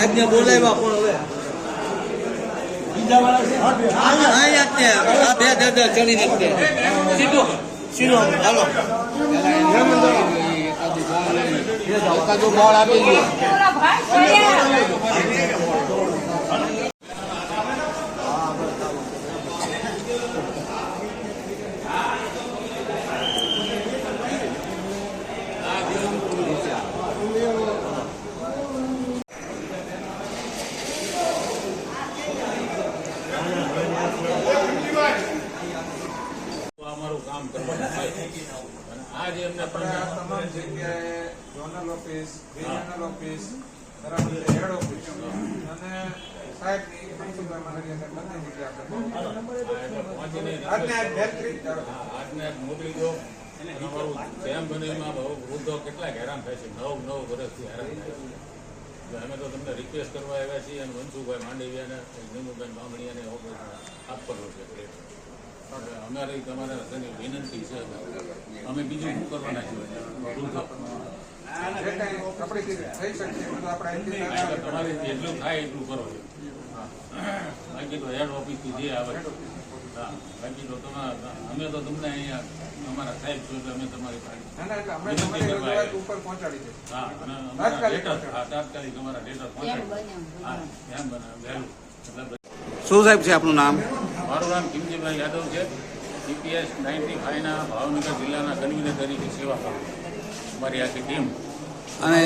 સાહેબને બોલાવ્યા પણ હવે. સીધો સીધો હાલો એકાદો બોલ આપી દો અમારું કામ કરવાનું થાય અને આ જે એમને તમામ જગ્યાએ ઝોનલ ઓફિસ રિજનલ ઓફિસ બરાબર હેડ ઓફિસ. અને આજને મોકલી દો જેમ બને એમાં બહુ વૃદ્ધો કેટલાક હેરાન થાય છે. નવ નવ વર્ષથી હેરાન થાય છે. એટલે અમે તો તમને રિક્વેસ્ટ કરવા આવ્યા છીએ અને મનસુખભાઈ માંડવિયાને નીમુબેન બામણીયાને આપવાનું છે. અમારી તમારા તેની વિનંતી છે. અમે બીજું શું કરવાના છીએ? તમારે જેટલું થાય એટલું કરો. બાકી તો હેડ ઓફિસથી જે આવે. હા બાકી તો તમારા અમે તો તમને અહીંયા અમારા સાહેબ છો એટલે અમે તમારી પાસે ના, ના, એટલે અમે તમારી રજૂઆત ઉપર પહોંચાડી છે હા અને અમારા તાત્કાલિક લેટર હા તાત્કાલિક અમારા લેટર પહોંચાડી. હા ધ્યાન બનાવે વહેલું. શું સાહેબ છે આપનું નામ? મારું નામ કિમજીભાઈ યાદવ છે. જીપીએસ નાઇન્ટી ફાઈવના ભાવનગર જિલ્લાના કન્વીનર તરીકે સેવા કરું. અમારી આખી ટીમ. અને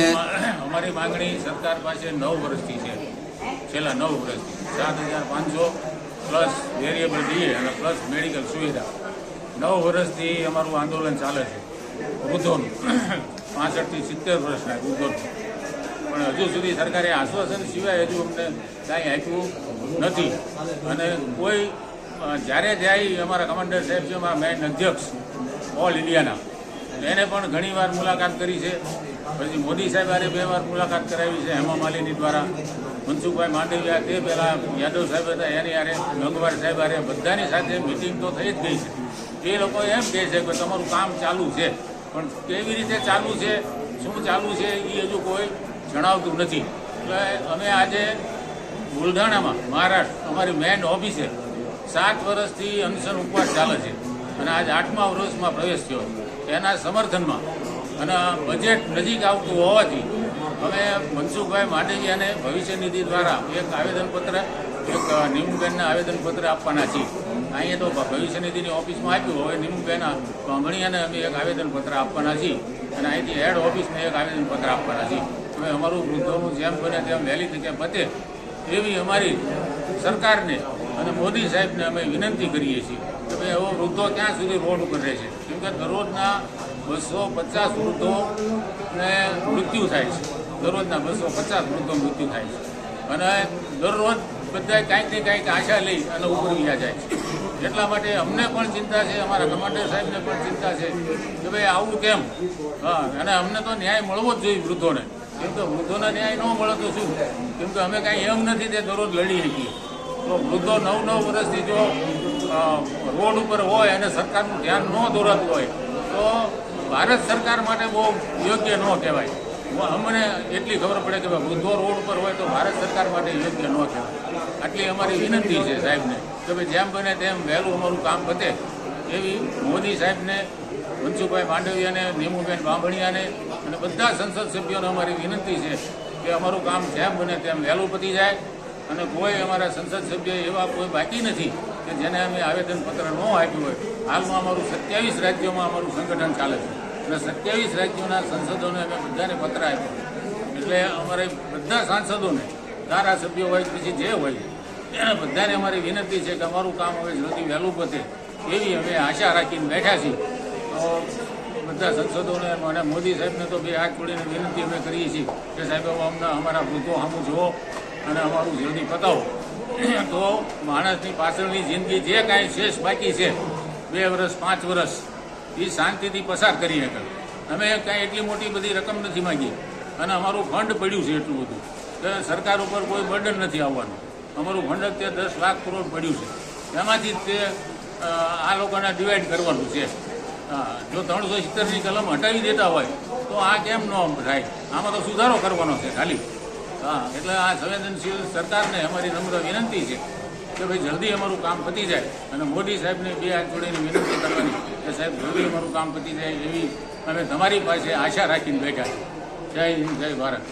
અમારી માંગણી સરકાર પાસે નવ વર્ષથી છે. છેલ્લા નવ વર્ષથી. સાત હજાર પાંચસો પ્લસ વેરિયેબલ ડીએ અને પ્લસ મેડિકલ સુવિધા. નવ વર્ષથી અમારું આંદોલન ચાલે છે. વૃદ્ધોનું. પાસઠથી સિત્તેર વર્ષના વૃદ્ધોનું. પણ હજુ સુધી સરકારે આશ્વાસન સિવાય હજુ અમને કાંઈ આપ્યું નથી. અને કોઈ જ્યારે જાય અમારા કમાન્ડર સાહેબ છે, અમારા મેન અધ્યક્ષ ઓલ ઇન્ડિયાના એને પણ ઘણીવાર મુલાકાત કરી છે. પછી મોદી સાહેબ આરે બે વાર મુલાકાત કરાવી છે, હેમા માલિની દ્વારા. મનસુખભાઈ માંડવિયા તે પહેલાં યાદવ સાહેબ હતા, એની આરે ગંગવાર સાહેબ આરે બધાની સાથે મિટિંગ તો થઈ જ ગઈ છે. એ લોકો એમ કહે છે કે તમારું કામ ચાલુ છે. પણ કેવી રીતે ચાલુ છે, શું ચાલુ છે, એ હજુ કોઈ જણાવતું નથી. એટલે અમે આજે બુલઢાણામાં, મહારાષ્ટ્ર, અમારી મેન ઓફિસે સાત વર્ષથી અનશન ઉપવાસ ચાલે છે. અને આજ આઠમા વર્ષમાં પ્રવેશ થયો. એના સમર્થનમાં અને બજેટ નજીક આવતું હોવાથી અમે મનસુખભાઈ માંડવિયાને ભવિષ્ય નિધિ દ્વારા એક આવેદનપત્ર, એક નિમુબેનના આવેદનપત્ર આપવાના છીએ. અહીંયા તો ભવિષ્ય નિધિની ઓફિસમાં આપ્યું, હવે નિમુબેન બામણીયાને અમે એક આવેદનપત્ર આપવાના છીએ. અને અહીંથી હેડ ઓફિસને એક આવેદનપત્ર આપવાના છીએ. અમે અમારું વૃદ્ધોનું જેમ બને તેમ વહેલી તકે પતે, એવી અમારી સરકારને અને મોદી સાહેબને અમે વિનંતી કરીએ છીએ કે ભાઈ હવે વૃદ્ધો ક્યાં સુધી રોડ ઉપર છે? કેમ કે દરરોજના બસો પચાસ વૃદ્ધોને મૃત્યુ થાય છે. દરરોજના બસો પચાસ વૃદ્ધો મૃત્યુ થાય છે. અને દરરોજ બધા કાંઈક ને કાંઈક આશા લઈ અને ઉપર વ્યા જાય છે. એટલા માટે અમને પણ ચિંતા છે, અમારા કમાન્ડર સાહેબને પણ ચિંતા છે કે ભાઈ આવું કેમ? હા, અને અમને તો ન્યાય મળવો જ જોઈએ વૃદ્ધોને. કેમ કે વૃદ્ધોને ન્યાય ન મળે તો શું? કેમ કે અમે કાંઈ એમ નથી તે દરરોજ લડી શકીએ. તો વૃદ્ધો નવ નવ વર્ષથી જો રોડ ઉપર હોય અને સરકારનું ધ્યાન ન દોરતું હોય, તો ભારત સરકાર માટે બહુ યોગ્ય ન કહેવાય. અમને એટલી ખબર પડે કે વૃદ્ધો રોડ ઉપર હોય તો ભારત સરકાર માટે યોગ્ય ન કહેવાય. આટલી અમારી વિનંતી છે સાહેબને, કે ભાઈ જેમ બને તેમ વહેલું અમારું કામ પતે એવી મોદી સાહેબને, મનસુખભાઈ માંડવિયાને નીમુબેન બાંભણિયાને અને બધા સંસદ સભ્યોને અમારી વિનંતી છે કે અમારું કામ જેમ બને તેમ વહેલું પતી જાય. અને કોઈ અમારા સંસદ સભ્ય એવા કોઈ બાકી નથી કે જેને અમે આવેદનપત્ર ન આપ્યું હોય. હાલમાં અમારું સત્યાવીસ રાજ્યોમાં અમારું સંગઠન ચાલે છે. અને સત્યાવીસ રાજ્યોના સંસદોને અમે બધાને પત્ર આપ્યો. એટલે અમારે બધા સાંસદોને, ધારાસભ્યો હોય પછી જે હોય, એને બધાને અમારી વિનંતી છે કે અમારું કામ હવે જલ્દી વહેલું પતે એવી અમે આશા રાખીને બેઠા છીએ. તો બધા સંસદોને અને મોદી સાહેબને તો બે હાથ જોડીને વિનંતી અમે કરીએ છીએ કે સાહેબ અમને અમારા વૃદ્ધો સામું જુઓ. અને અમારું જલ્દી પતાવો. તો માણસની પાછળની જિંદગી જે કાંઈ શેષ બાકી છે, બે વર્ષ પાંચ વર્ષ એ શાંતિથી પસાર કરી શકે અમે કાંઈ એટલી મોટી બધી રકમ નથી માંગી. અને અમારું ફંડ પડ્યું છે એટલું બધું. કે સરકાર ઉપર કોઈ બર્ડન નથી આવવાનું. અમારું ફંડ અત્યારે દસ લાખ કરોડ પડ્યું છે. એમાંથી તે આ લોકોને ડિવાઈડ કરવાનું છે. જો ત્રણસો સિત્તેરની કલમ હટાવી દેતા હોય, તો આ કેમ ન થાય? આમાં તો સુધારો કરવાનો છે, ખાલી. હા, એટલે આ સંવેદનશીલ સરકારને અમારી નમ્ર વિનંતી છે કે ભાઈ જલ્દી અમારું કામ પતી જાય અને મોદી સાહેબને બે હાથ જોડીને વિનંતી કરવાની કે સાહેબ, જલ્દી અમારું કામ પતી જાય એવી અમે તમારી પાસે આશા રાખીને બેઠા. જય હિન્દ, જય ભારત